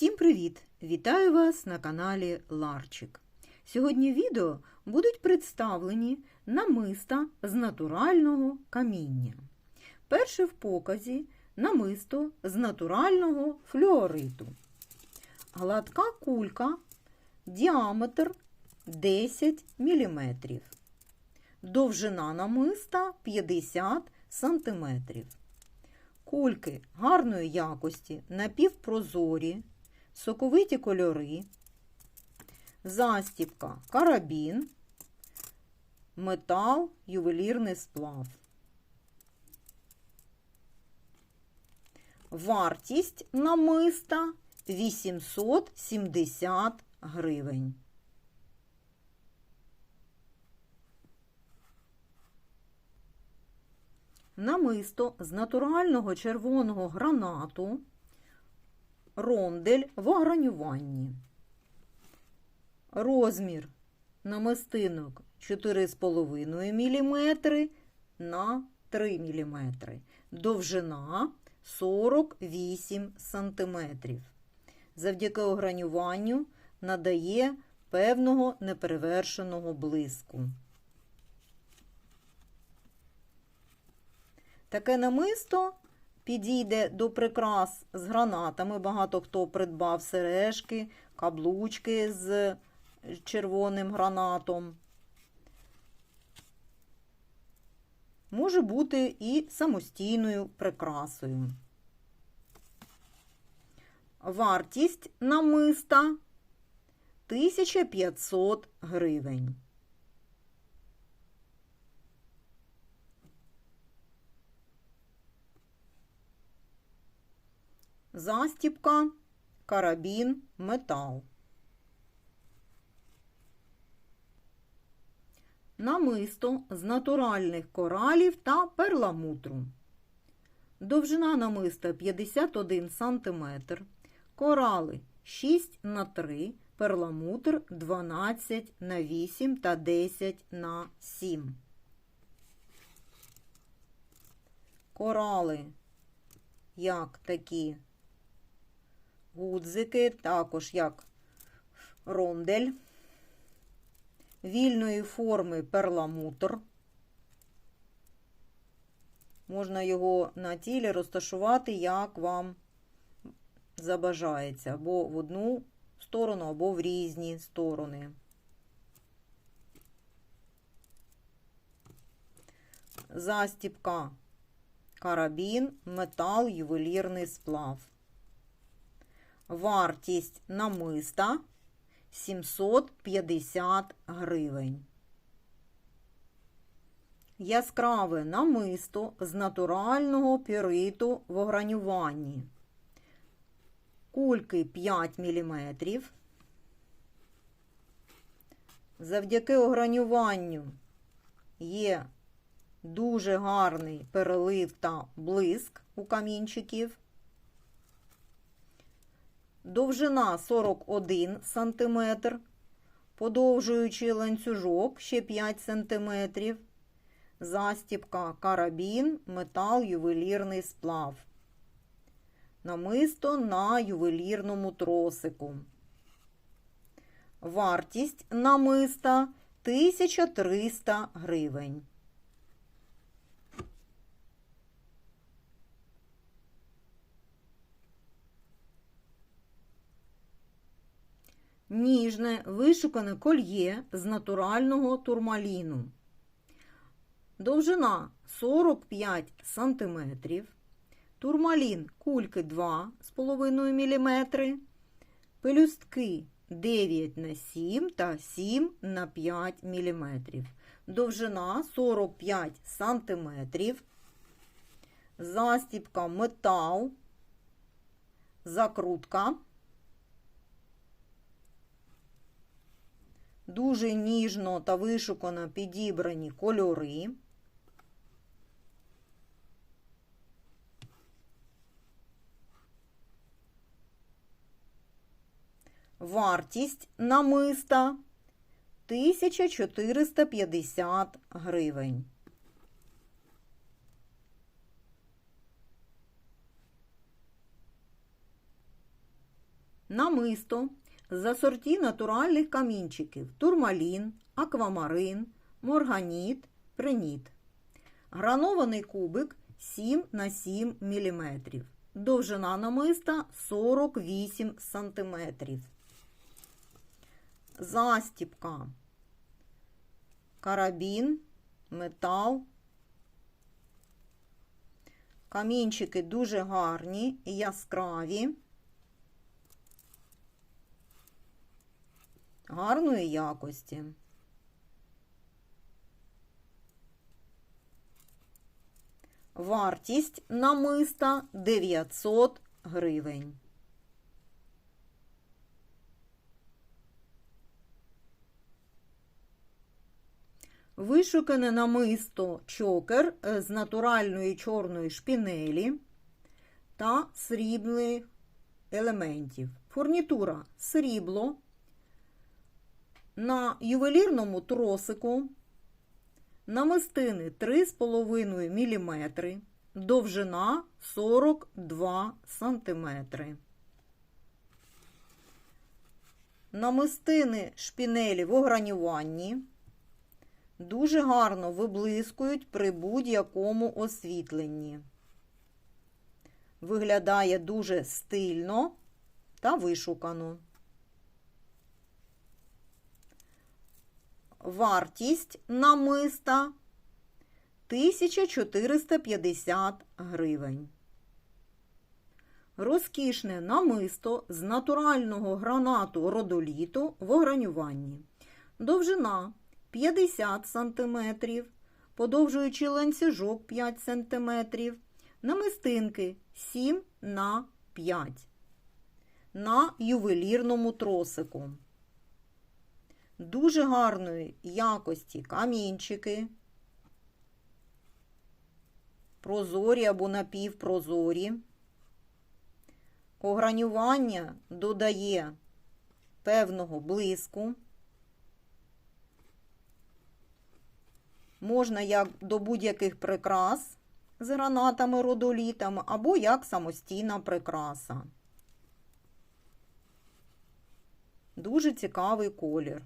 Всім привіт! Вітаю вас на каналі Ларчик. Сьогодні відео будуть представлені намиста з натурального каміння. Перше в показі намисто з натурального флюориту. Гладка кулька, діаметр 10 мм. Довжина намиста 50 см. Кульки гарної якості, напівпрозорі, соковиті кольори, застібка, карабін, метал, ювелірний сплав. Вартість намиста 870 гривень. Намисто з натурального червоного гранату, рондель в огранюванні. Розмір намистинок 4,5 мм на 3 мм. Довжина 48 см. Завдяки огранюванню надає певного неперевершеного блиску. Таке намисто підійде до прикрас з гранатами. Багато хто придбав сережки, каблучки з червоним гранатом. Може бути і самостійною прикрасою. Вартість намиста 1500 гривень. Застіпка, карабін, метал. Намисто з натуральних коралів та перламутру. Довжина намиста 51 см, корали 6 на 3 перламутр 12 на 8 та 10 на 7. Корали як такі гудзики, також як рондель, вільної форми перламутр. Можна його на тілі розташувати, як вам забажається, або в одну сторону, або в різні сторони. Застіпка карабін, метал, ювелірний сплав. Вартість намиста 750 гривень. Яскраве намисто з натурального піриту в огранюванні. Кульки 5 мм. Завдяки огранюванню є дуже гарний перелив та блиск у камінчиків. Довжина 41 см, подовжуючий ланцюжок ще 5 см, застіпка карабін, метал, ювелірний сплав. Намисто на ювелірному тросику. Вартість намиста 1300 гривень. Ніжне вишукане кольє з натурального турмаліну. Довжина 45 см. Турмалін кульки 2,5 мм. Пелюстки 9 на 7 та 7 на 5 мм. Довжина 45 см. Застіпка метал. Закрутка. Дуже ніжно та вишукано підібрані кольори. Вартість намиста 1450 гривень. намисто з асорті натуральних камінчиків турмалін, аквамарин, морганіт, приніт. Гранований кубик 7 на 7 мм. Довжина намиста 48 см. Застіпка. Карабін, метал. Камінчики дуже гарні, яскраві. Гарної якості. Вартість намиста 900 гривень. Вишукане намисто чокер з натуральної чорної шпінелі та срібних елементів. Фурнітура срібло на ювелірному тросику намистини 3,5 мм, довжина 42 см. Намистини шпінелі в огранюванні дуже гарно виблискують при будь-якому освітленні. Виглядає дуже стильно та вишукано. Вартість намиста 1450 гривень. Розкішне намисто з натурального гранату родоліту в огранюванні. Довжина 50 см, подовжуючи ланцюжок 5 см, намистинки 7 на 5 на ювелірному тросику. Дуже гарної якості камінчики, прозорі або напівпрозорі. Огранювання додає певного блиску. Можна як до будь-яких прикрас з гранатами родолітами, або як самостійна прикраса. Дуже цікавий колір.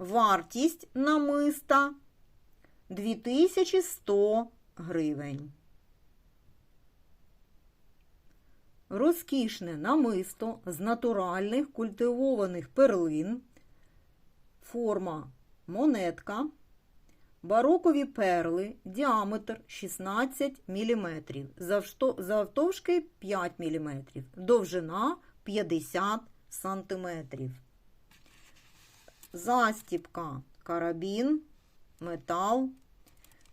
Вартість намиста 2100 гривень. Розкішне намисто з натуральних культивованих перлин, форма монетка, барокові перли, діаметр 16 мм, завтовшки 5 мм, довжина 50 см. Застіпка, карабін, метал,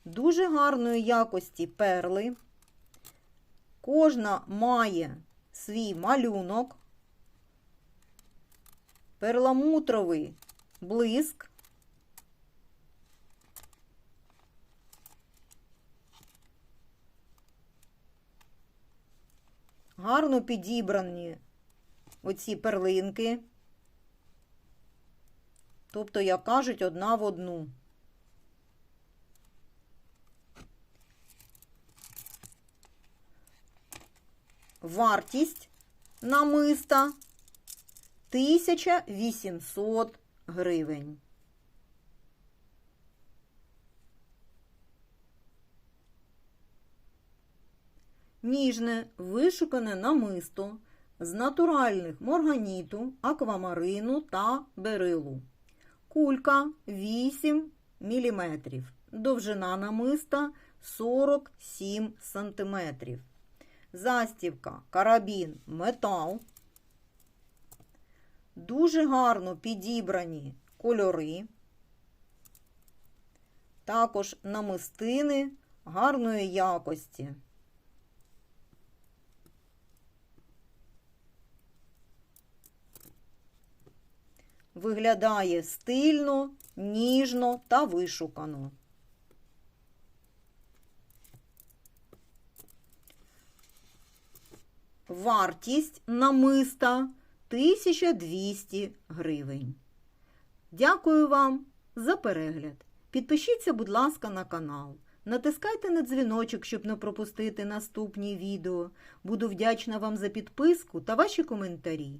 дуже гарної якості перли. Кожна має свій малюнок, перламутровий блиск. Гарно підібрані оці перлинки. Тобто, як кажуть, одна в одну. Вартість намиста 1800 гривень. Ніжне вишукане намисто з натуральних морганіту, аквамарину та берилу. Кулька 8 мм. Довжина намиста 47 см. Застівка, карабін, метал. Дуже гарно підібрані кольори. Також намистини гарної якості. Виглядає стильно, ніжно та вишукано. Вартість намиста 1200 гривень. Дякую вам за перегляд. Підпишіться, будь ласка, на канал. Натискайте на дзвіночок, щоб не пропустити наступні відео. Буду вдячна вам за підписку та ваші коментарі.